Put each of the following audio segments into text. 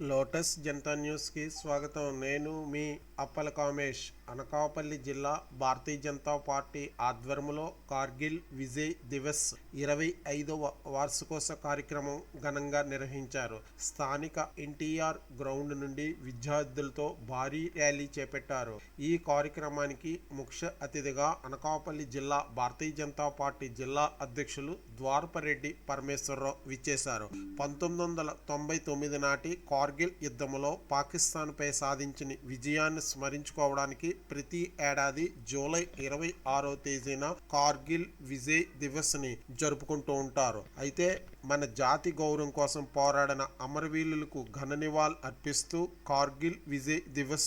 Lotus Janata న్యూస్కి స్వాగతం. నేను మీ అప్పల కామేష్ అనకాపల్లి జిల్లా భారతీయ జనతా పార్టీ ఆధ్వర్యంలో కార్గిల్ విజయ్ దివస్ ఇరవై ఐదవ వార్షికోత్సవ కార్యక్రమం ఘనంగా నిర్వహించారు. స్థానిక ఎన్టీఆర్ గ్రౌండ్ నుండి విద్యార్థులతో భారీ ర్యాలీ చేపట్టారు. ఈ కార్యక్రమానికి ముఖ్య అతిథిగా అనకాపల్లి జిల్లా భారతీయ జనతా పార్టీ జిల్లా అధ్యక్షులు ద్వారపరెడ్డి పరమేశ్వరరావు విచ్చేశారు. పంతొమ్మిది వందల తొంభై తొమ్మిది నాటి కార్గిల్ యుద్ధంలో పాకిస్తాన్పై సాధించిన విజయాన్ని స్మరించుకోవడానికి ప్రతి ఏడాది జూలై ఇరవై ఆరో తేదీన కార్గిల్ విజయ్ దివస్ని జరుపుకుంటూ ఉంటారు. అయితే మన జాతి గౌరవం కోసం పోరాడిన అమరవీరులకు ఘన నివాళులు అర్పిస్తూ కార్గిల్ విజయ్ దివస్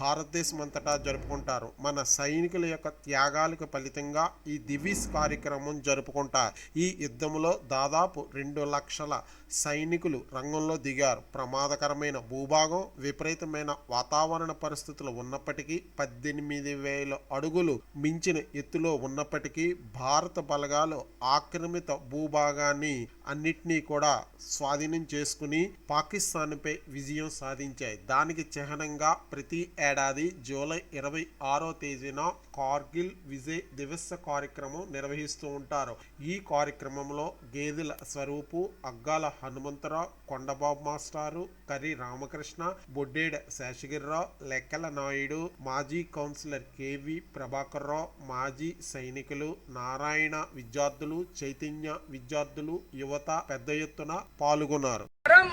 భారతదేశం అంతటా జరుపుకుంటారు. మన సైనికుల యొక్క త్యాగాలకు ఫలితంగా ఈ దివిస్ కార్యక్రమం జరుపుకుంటారు. ఈ యుద్ధంలో దాదాపు రెండు లక్షల సైనికులు రంగంలో దిగారు. ప్రమాదకరమైన భూభాగం విపరీతమైన వాతావరణ పరిస్థితులు ఉన్నప్పటికీ పద్దెనిమిది వేల అడుగులు మించిన ఎత్తులో ఉన్నప్పటికీ భారత బలగాలు ఆక్రమిత భూభాగాన్ని అన్నిటినీ కూడా స్వాధీనం చేసుకుని పాకిస్తాన్పై విజయం సాధించాయి. దానికి చిహ్నంగా ప్రతి ఏడాది జూలై ఇరవై ఆరో తేదీన కార్గిల్ విజయ్ దివస్ కార్యక్రమం నిర్వహిస్తూ ఉంటారు. ఈ కార్యక్రమంలో గేదెల స్వరూపు అగ్గాల హనుమంతరావు కొండబాబు మాస్టారు కరి రామకృష్ణ బొడ్డేడ శేషగిరిరావు లెక్కల నాయుడు మాజీ కౌన్సిలర్ కేవి ప్రభాకర్ రావు మాజీ సైనికులు నారాయణ విద్యార్థులు చైతన్య విద్యార్థులు యువత పెద్ద ఎత్తున పాల్గొన్నారు.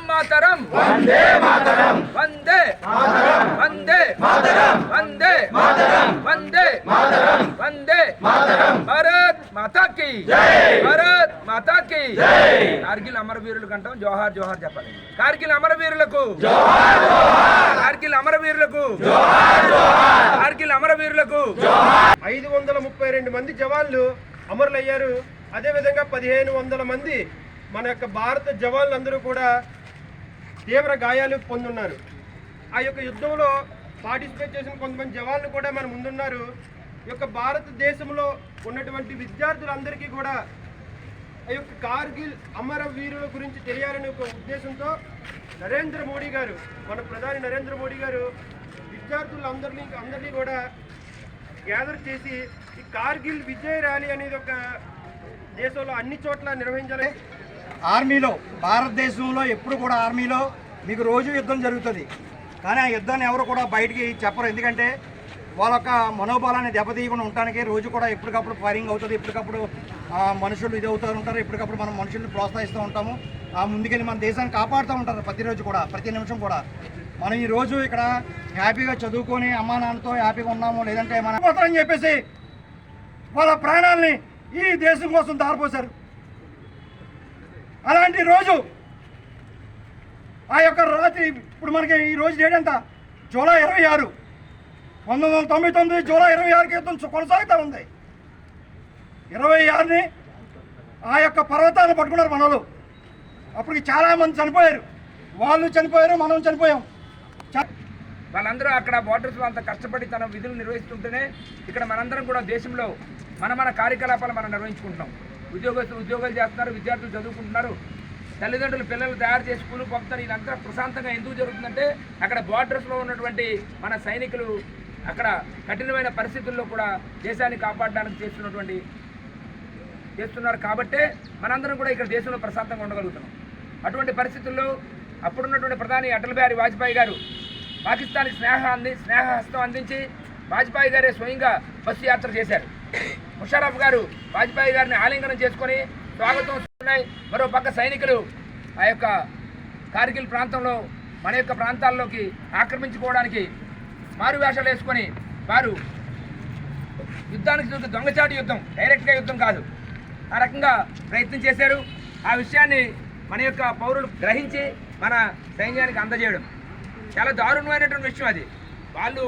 మాతరం. వందే మాతరం. వందే. మాతరం. వందే. మాతరం. వందే. మాతరం. వందే. మాతరం. వందే. మాతరం. భారత్ మాతా కి. జై. భారత్ మాతా కి. జై. కార్గిల్ అమరవీరులకు అంటాం జోహార్ జోహార్ చెప్పాలి. కార్గిల్ అమరవీరులకు జోహార్ జోహార్. కార్గిల్ అమరవీరులకు జోహార్ జోహార్. కార్గిల్ అమరవీరులకు ఐదు వందల ముప్పై రెండు మంది జవాన్లు అమరులయ్యారు. అదేవిధంగా పదిహేను వందల మంది మన యొక్క భారత జవాన్లందరూ కూడా తీవ్ర గాయాలు పొందున్నారు. ఆ యొక్క యుద్ధంలో పార్టిసిపేట్ చేసిన కొంతమంది జవాన్లు కూడా మన ముందున్నారు. ఈ యొక్క భారతదేశంలో ఉన్నటువంటి విద్యార్థులందరికీ కూడా ఆ యొక్క కార్గిల్ అమర వీరుల గురించి తెలియాలనే ఒక ఉద్దేశంతో నరేంద్ర మోడీ గారు మన ప్రధాని నరేంద్ర మోడీ గారు విద్యార్థులందరినీ అందరినీ కూడా గ్యాదర్ చేసి ఈ కార్గిల్ విజయ్ ర్యాలీ అనేది ఒక దేశంలో అన్ని చోట్ల నిర్వహించాలి ఆర్మీలో భారతదేశంలో ఎప్పుడు కూడా ఆర్మీలో మీకు రోజు యుద్ధం జరుగుతుంది. కానీ ఆ యుద్ధాన్ని ఎవరు కూడా బయటికి చెప్పరు. ఎందుకంటే వాళ్ళ యొక్క మనోబలాన్ని దెబ్బతీయకుండా ఉండడానికి రోజు కూడా ఎప్పటికప్పుడు ఫైరింగ్ అవుతుంది. ఎప్పటికప్పుడు మనుషులు ఇది అవుతూ ఉంటారు. ఎప్పటికప్పుడు మనం మనుషుల్ని ప్రోత్సహిస్తూ ఉంటాము. ఆ ముందుకెళ్ళి మన దేశాన్ని కాపాడుతూ ఉంటారు ప్రతిరోజు కూడా ప్రతి నిమిషం కూడా. మనం ఈ రోజు ఇక్కడ హ్యాపీగా చదువుకొని అమ్మా నాన్నతో హ్యాపీగా ఉన్నాము. లేదంటే మనం పోతారని చెప్పేసి వాళ్ళ ప్రాణాలని ఈ దేశం కోసం దారిపోశారు. అలాంటి రోజు ఆ యొక్క రాత్రి ఇప్పుడు మనకి ఈ రోజు డేట్ ఎంత? జూలై ఇరవై ఆరు. పంతొమ్మిది వందల తొంభై తొమ్మిది జూలై ఇరవై ఆరుకి యుద్ధం కొనసాగుతూ ఉంది. ఇరవై ఆరుని ఆ యొక్క పర్వతాలను పట్టుకున్నారు మనలు అప్పటికి చాలామంది చనిపోయారు. వాళ్ళు చనిపోయారు మనం చనిపోయాం. చ- వాళ్ళందరూ అక్కడ బార్డర్స్లో అంత కష్టపడి తన విధులు నిర్వహిస్తుంటేనే ఇక్కడ మనందరం కూడా దేశంలో మన మన కార్యకలాపాలు మనం నిర్వహించుకుంటున్నాం. ఉద్యోగస్తులు ఉద్యోగాలు చేస్తున్నారు విద్యార్థులు చదువుకుంటున్నారు. తల్లిదండ్రులు పిల్లలు తయారు చేసి స్కూల్ పంపుతారు. ఇదంతా ప్రశాంతంగా ఎందుకు జరుగుతుందంటే అక్కడ బార్డర్స్లో ఉన్నటువంటి మన సైనికులు అక్కడ కఠినమైన పరిస్థితుల్లో కూడా దేశాన్ని కాపాడడానికి చేస్తున్నటువంటి చేస్తున్నారు. కాబట్టే మనందరం కూడా ఇక్కడ దేశంలో ప్రశాంతంగా ఉండగలుగుతున్నాం. అటువంటి పరిస్థితుల్లో అప్పుడున్నటువంటి ప్రధాని అటల్ బిహారీ వాజ్పేయి గారు పాకిస్తాన్కి స్నేహాన్ని స్నేహహస్తం అందించి వాజ్పేయి గారే స్వయంగా బస్సు యాత్ర చేశారు. ముషారఫ్ గారు వాజ్పేయి గారిని ఆలింగనం చేసుకొని స్వాగతం మరో పక్క సైనికులు ఆ యొక్క కార్గిల్ ప్రాంతంలో మన యొక్క ప్రాంతాల్లోకి ఆక్రమించుకోవడానికి మారు వేషాలు వేసుకొని వారు యుద్ధానికి చూస్తే దొంగచాటు యుద్ధం డైరెక్ట్గా యుద్ధం కాదు. ఆ రకంగా ప్రయత్నం చేశారు. ఆ విషయాన్ని మన యొక్క పౌరులు గ్రహించి మన సైన్యానికి అందజేయడం. చాలా దారుణమైనటువంటి విషయం అది. వాళ్ళు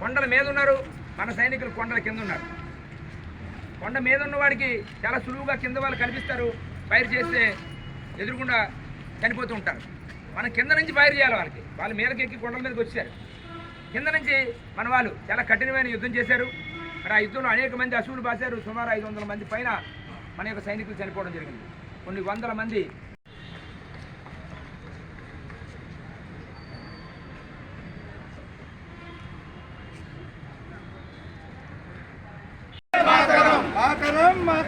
కొండల మీద ఉన్నారు మన సైనికులు కొండల కింద ఉన్నారు. కొండ మీద ఉన్నవాడికి చాలా సులువుగా కింద వాళ్ళు కనిపిస్తారు. ఫైర్ చేస్తే ఎదురుకుండా చనిపోతూ ఉంటారు. మనం కింద నుంచి ఫైర్ చేయాలి వాళ్ళకి. వాళ్ళు మీదకి ఎక్కి కొండల మీదకి వచ్చారు. కింద నుంచి మన వాళ్ళు చాలా కఠినమైన యుద్ధం చేశారు. మరి ఆ యుద్ధంలో అనేక మంది అసువులు బాశారు. సుమారు ఐదు వందల మంది పైన మన యొక్క సైనికులు చనిపోవడం జరిగింది. కొన్ని వందల మంది mga